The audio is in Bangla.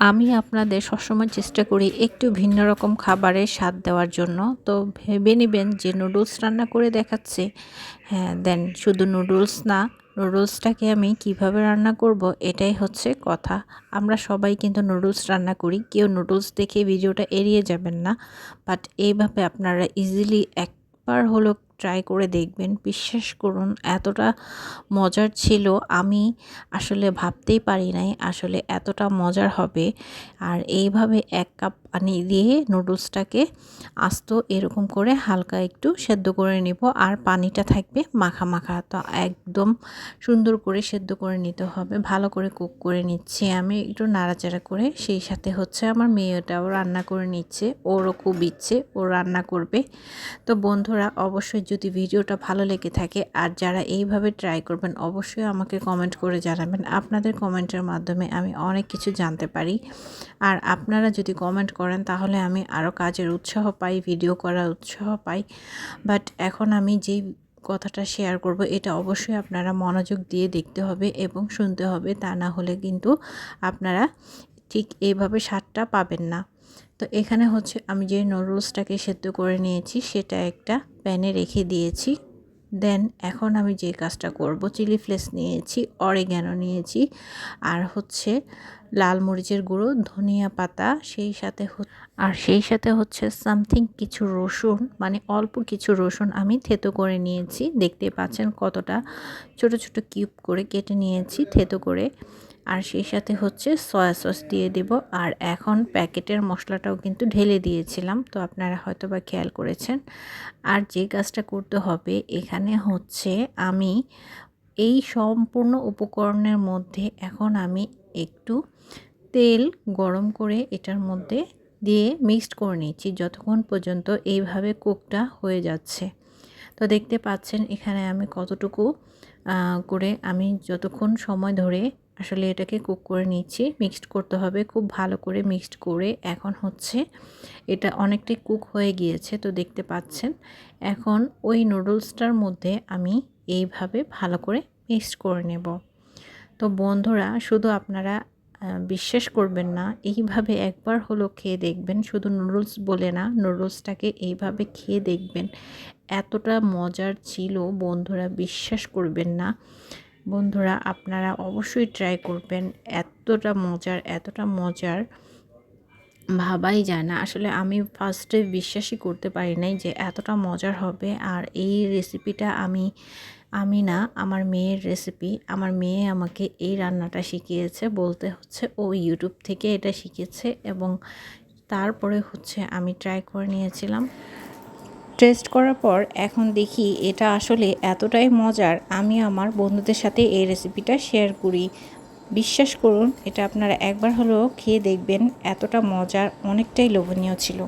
আমি আপনাদের সবসময় চেষ্টা করি একটু ভিন্ন রকম খাবারের স্বাদ দেওয়ার জন্য। তো ভেবে নেবেন যে নুডলস রান্না করে দেখাচ্ছে। হ্যাঁ দেন শুধু নুডলস না, নুডলসটাকে আমি কীভাবে রান্না করব এটাই হচ্ছে কথা। আমরা সবাই কিন্তু নুডলস রান্না করি, কেউ নুডলস দেখে ভিডিওটা এড়িয়ে যাবেন না। বাট এইভাবে আপনারা ইজিলি একবার হলো ট্রাই করে দেখবেন। বিশ্বাস করুন, এতটা মজার ছিল। আমি আসলে ভাবতেই পারি নাই আসলে এতটা মজার হবে। আর এইভাবে এক কাপ পানি দিয়ে নুডলসটাকে আস্ত এরকম করে হালকা একটু সেদ্ধ করে নিব। আর পানিটা থাকবে মাখা মাখা। তো একদম সুন্দর করে সেদ্ধ করে নিতে হবে। ভালো করে কুক করে নিচ্ছি আমি। একটু নাড়াচাড়া করে সেই সাথে হচ্ছে আমার মেয়েটাও রান্না করে নিচ্ছে। ওরও খুব ইচ্ছে, ও রান্না করবে। তো বন্ধুরা, অবশ্যই যদি ভিডিওটা ভালো লেগে থাকে আর যারা এইভাবে ট্রাই করবেন, অবশ্যই আমাকে কমেন্ট করে জানাবেন। আপনাদের কমেন্টের মাধ্যমে আমি অনেক কিছু জানতে পারি। আর আপনারা যদি কমেন্ট করেন, তাহলে আমি আরও কাজের উৎসাহ পাই ভিডিও করার উৎসাহ পাই। বাট এখন আমি যেই কথাটা শেয়ার করব, এটা অবশ্যই আপনারা মনোযোগ দিয়ে দেখতে হবে এবং শুনতে হবে। তা না হলে কিন্তু আপনারা ঠিক এইভাবে স্বাদটা পাবেন না। তো এখানে হচ্ছে আমি যে নুডলসটাকে সেদ্ধ করে নিয়েছি, সেটা একটা প্যানে রেখে দিয়েছি। দেন এখন আমি যে কাজটা করব চিলি ফ্লেক্স নিয়েছি অরেগ্যানো নিয়েছি, আর হচ্ছে লাল মরিচের গুঁড়ো, ধনিয়া পাতা, সেই সাথে আর সেই সাথে হচ্ছে সামথিং কিছু রসুন মানে অল্প কিছু রসুন আমি থেতো করে নিয়েছি। দেখতে পাচ্ছেন কতটা ছোট ছোট কিউব করে কেটে নিয়েছি, থেতো করে। আর সেই সাথে হচ্ছে সয়া সস দিয়ে দেব। আর এখন প্যাকেটের মশলাটাও কিন্তু ঢেলে দিয়েছিলাম, তো আপনারা হয়তো বা খেয়াল করেছেন। আর যে কাজটা করতে হবে, এখানে হচ্ছে আমি এই সম্পূর্ণ উপকরণের মধ্যে এখন আমি একটু তেল গরম করে এটার মধ্যে দিয়ে মিক্সড করে নিচ্ছি, যতক্ষণ পর্যন্ত এইভাবে কুকটা হয়ে যাচ্ছে। তো দেখতে পাচ্ছেন এখানে আমি কতটুকু করে আমি যতক্ষণ সময় ধরে আসলে এটাকে কুক করে নিচ্ছি। মিক্সড করতে হবে, খুব ভালো করে মিক্সড করে। এখন হচ্ছে এটা অনেকটাই কুক হয়ে গিয়েছে, তো দেখতে পাচ্ছেন। এখন ওই নুডলসটার মধ্যে আমি এইভাবে ভালো করে মিক্সড করে নেব। তো বন্ধুরা, শুধু আপনারা বিশ্বাস করবেন না, এইভাবে একবার হলো খেয়ে দেখবেন। শুধু নুডলস বলে না, নুডলসটাকে এইভাবে খেয়ে দেখবেন। এতটা মজার ছিল, বন্ধুরা, বিশ্বাস করবেন না। বন্ধুরা, আপনারা অবশ্যই ট্রাই করবেন। এতটা মজার এতটা মজার ভাবাই যায় না। আসলে আমি ফার্স্টে বিশ্বাসই করতে পারি নাই যে এতটা মজার হবে। আর এই রেসিপিটা আমি আমি না, আমার মেয়ের রেসিপি আমার মেয়ে আমাকে এই রান্নাটা শিখিয়েছে। বলতে হচ্ছে ও ইউটিউব থেকে এটা শিখেছে এবং তারপরে হচ্ছে আমি ট্রাই করে নিয়েছিলাম। টেস্ট করার পর এখন দেখি এটা আসলে এতটাই মজার, আমি আমার বন্ধুদের সাথে এই রেসিপিটা শেয়ার করি। বিশ্বাস করুন, এটা আপনারা একবার হলেও খেয়ে দেখবেন, এতটা মজার, অনেকটাই লোভনীয় ছিল।